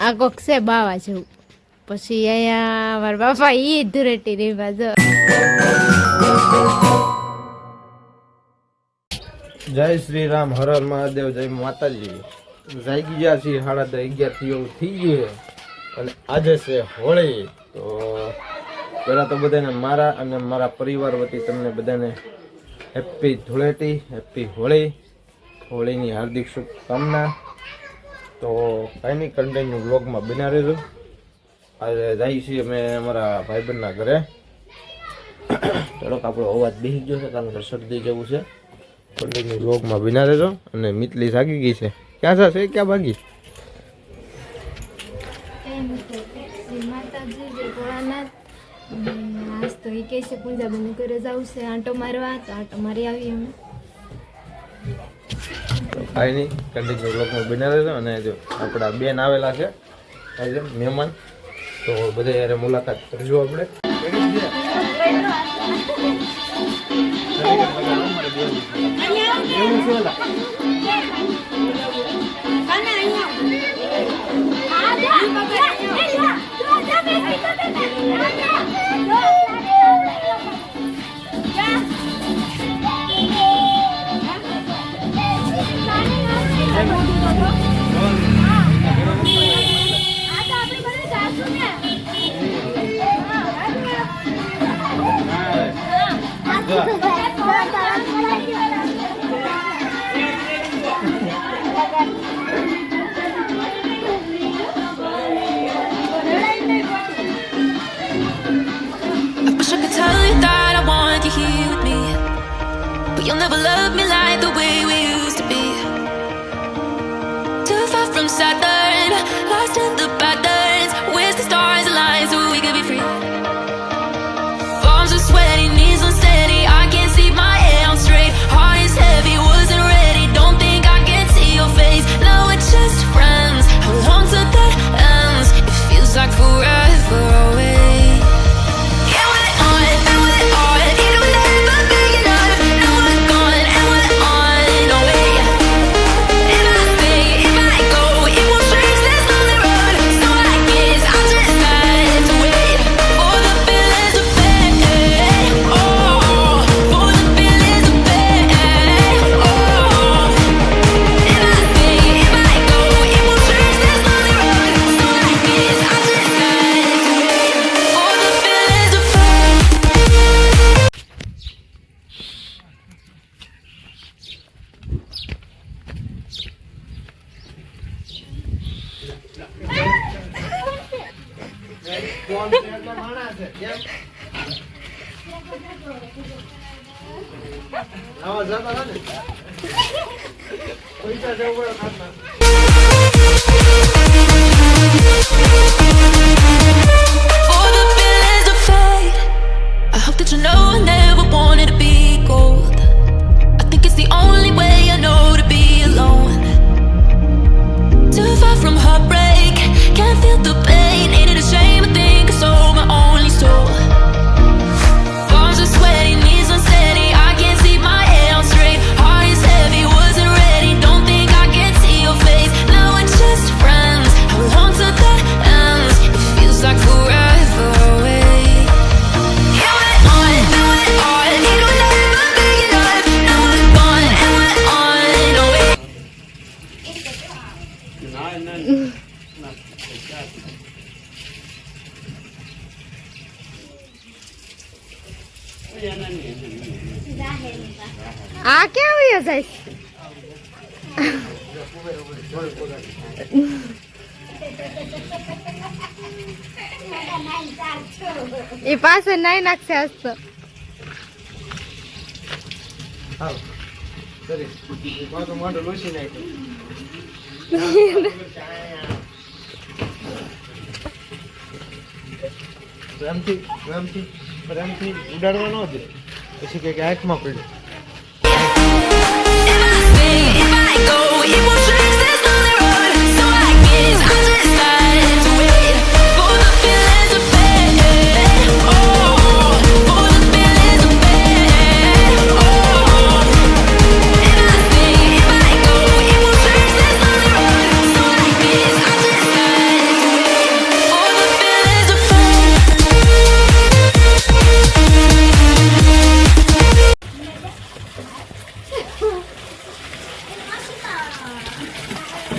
આ કોક છે બાવા જેવું. પછી અહીંયા મારા બાપા ઈ ધુરેટી રેવા બાજુ. જય શ્રી રામ, હર મહાદેવ, જય માતાજી. જાગી ગયા છીએ, સાડા અગિયારથી એવું થઈ ગયું અને આજે છે હોળી. તો પહેલાં તો બધાને મારા અને મારા પરિવાર વતી તમને બધાને હેપી ધૂળેટી, હેપી હોળી, હોળીની હાર્દિક શુભકામના. તો કાંઈ નહીં કન્ટેન્ટનું બ્લોગમાં બના રહેજો. આજે જઈએ છીએ અમે અમારા ભાઈબંધના ઘરે. થોડોક આપણો અવાજ બેસી ગયો છે, કારણ કે શરદી જેવું છે. કન્ટિન્યુ બ્લોગમાં બિના રહેજો. અને મિતલી જાગી ગઈ છે. ક્યાં છે? ક્યાં ભાગી? આજ તો એ કહે છે પૂંજાબેન ઘરે જવું છે આંટો મારવા તો આંટો મારી આવી અમે કાંઈ નહીં કન્ટિન્યુ બ્લોગમાં બિના રહેજો અને જો આપણા બેન આવેલા છે આજે મહેમાન તો બધા યારે મુલાકાત કરજો આપણે આવા જતા હતા ને પૈસા જવું પડે ખાતા For the feelings to fade. I hope that you know I never wanted to be આ ક્યાં આવ્યો જાય? એ પાસે નાઈ નાખશે આજ તો. રમતી કરી માથું એમથી ન દે પછી કંઈક આંખમાં પડ્યું.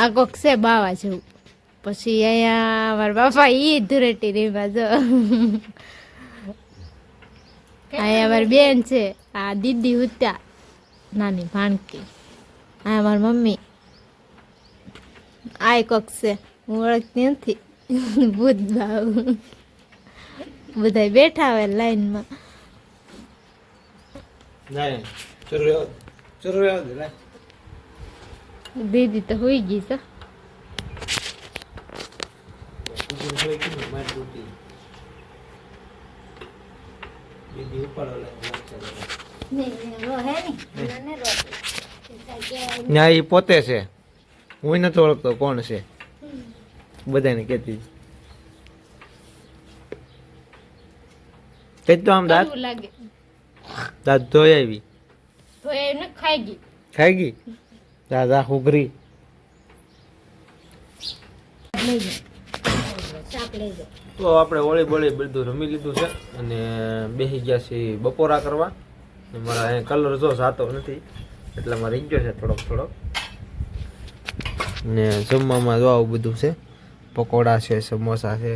આ કોક છે બાવા જેવું. પછી અહીંયા મારા બાપા ઈ ધુરેટી રેવા જો અહીંયા મારી બેન છે આ દીદી ઉત્યા નાની ભાણકી. આ મારી મમ્મી. આ કોક છે હું ઓળખતી નથી. ભૂત બાવ. બધા બેઠા હોય લાઈનમાં. જરૂર ચલો રહેવા દે. ચલો રહેવા દે લાય. દીદી તો હોઈ ગઈ છે. હોય. ના એ પોતે છે. હું નથી ઓળખતો કોણ છે. બધાને કેતી કઈ તો આમ દાંત? દાંત ધોઈ આવી. ધોઈ ખાઈ ગઈ. ખાઈ ગઈ? દાદા હુગરી. તો આપણે ઓળી બોળી બધું રમી લીધું છે અને બેસી ગયા છીએ બપોરા કરવા. મારા અહીંયા કલર જો સાતો નથી એટલે મારે રીંગ્યો છે થોડોક થોડોક. ને જમવામાં જો આવું બધું છે પકોડા છે સમોસા છે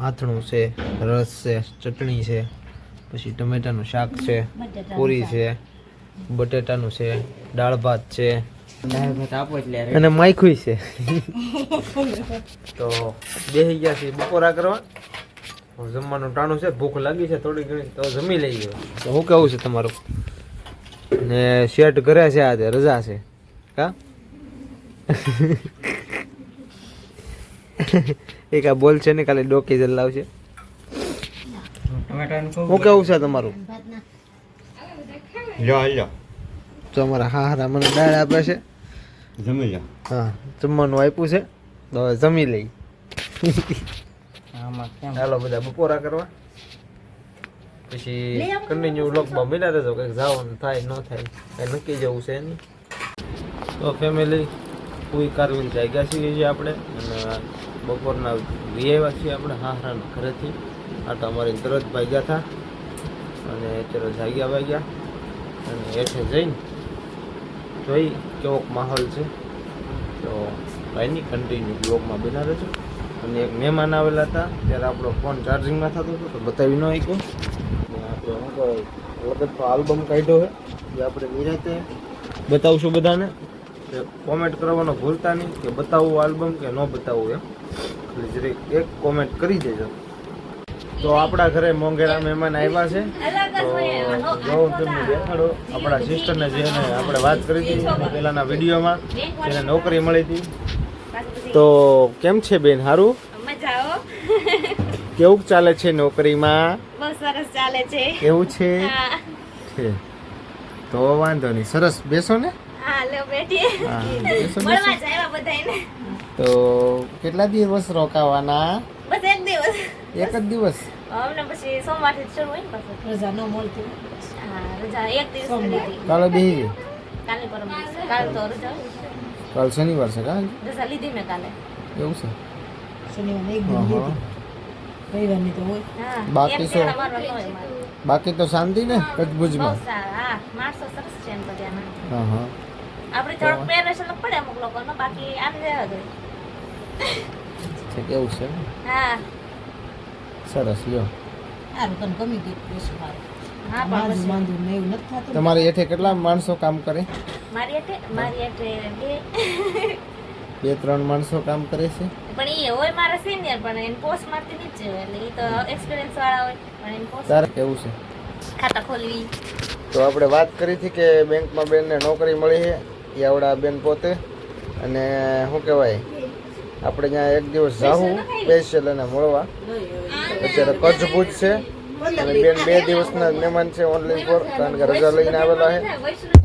આથણું છે રસ છે ચટણી છે પછી ટમેટાનું શાક છે પૂરી છે. બટેટાનું છે દાળ ભાત છે. અને માયખું છે. તો બેસી ગયા છે બપોરા કરવા. જમવાનું ટાણું છે ભૂખ લાગી છે થોડી ઘણી તો જમી લઈએ. તો શું કેવું છે તમારું? ને શેટ કરે છે આજે રજા છે. કા? એક આ બોલ છે ને કાલે ડોકી જલાવશે. શું કેવું છે તમારું? લ્યો લ્યો. તો અમારા હા હારા મને દાળ આપે છે. જમી લ્યો. હા જમવાનું આપ્યું છે. તો હવે જમી લઈ હાલો બધા બપોરા કરવા. પછી કન્ટિન્યુ લોકમાં મિલા રહેજો કંઈક જવાનું થાય ન થાય કંઈ નક્કી જવું છે નહીં તો ફેમિલી કોઈ કારવીલ જાગ્યા છીએ છીએ આપણે? અને બપોરના વી છીએ આપણે હારાના ઘરેથી. આ તો અમારી તરત ભાગ્યા હતા. અને અત્યારે જાગ્યા ભાગ્યા. અને હેઠે જઈને જોઈ કેવોક માહોલ છે. તો કાંઈ કન્ટિન્યુ બ્લોગમાં બના રહેજો અને એક મહેમાન આવેલા હતા, ત્યારે આપણો ફોન ચાર્જિંગમાં થતો હતો, તો બતાવી ન ને આપણે શું કહેવાય લગત આલ્બમ કાઢ્યો છે, જે આપણે નિરાતે બતાવશું બધાને. કોમેન્ટ કરવાનો ભૂલતા નહીં કે બતાવવું આલ્બમ કે ન બતાવવું એમ. એટલે જરીક એક કોમેન્ટ કરી દેજો. તો આપણા ઘરે મોંઘેરા મહેમાન આવ્યા છે. તો જો તમને દેખાડો આપણા સિસ્ટરને જેને આપણે વાત કરી હતી પહેલાંના વિડીયોમાં જેને નોકરી મળી હતી. તો કેમ છે બેન સારું કેવું ચાલે છે નોકરીમાં? બહુ સરસ ચાલે છે. કેવું છે? તો વાંધો નહીં સરસ. બેસો ને. તો કેટલા દિવસ રોકાવાના? બસ એક દિવસ. એક જ દિવસ? અમને પછી સોમવારથી જ શરૂ હોય ને પાછું. રજા ન મળતી. હા રજા એક દિવસ લીધી કાલે પરમ કાલ તો રજા. કાલ શનિવાર છે કાલ? રજા લીધી મેં કાલે. એવું છે? શનિવાર એક દિન રવિવારની તો હોય. હા બાકી મારે. બાકી તો શાંતિ ને બહુ કચ્છભુજમાં સારા. હા માણસો સરસ છે એમ બધાના. હા હા આપણે થોડોક અલગ પડે અમુક લોકોનો બાકી આમ રહેવા દે. કેવું છે હા. સરસ લ્યો. સારું તને ગમી ગયું બેસું મારું. હા પણ તમારે હેઠે કેટલા માણસો કામ કરે? મારી એઠે? મારી એઠે બે. બે ત્રણ માણસો કામ કરે છે? પણ એ હોય મારા સિનિયર પણ એને પોસ્ટ મારતી નીચે હોય એટલે એ તો એક્સપિરિયન્સ વાળા હોય પણ એને પોસ્ટ તારે કેવું છે? ખાતા ખોલવી. તો આપણે વાત કરી હતી કે બેંકમાં બેનને નોકરી મળી છે યાવડા બેન પોતે. અને શું કહેવાય? આપણે ત્યાં એક દિવસ જાવું સ્પેશિયલ એને મળવા. અત્યારે કચ્છ ભુજ છે. અને બેન બે દિવસના મહેમાન છે ઓનલાઈન પર કારણ કે રજા લઈને આવેલા છે.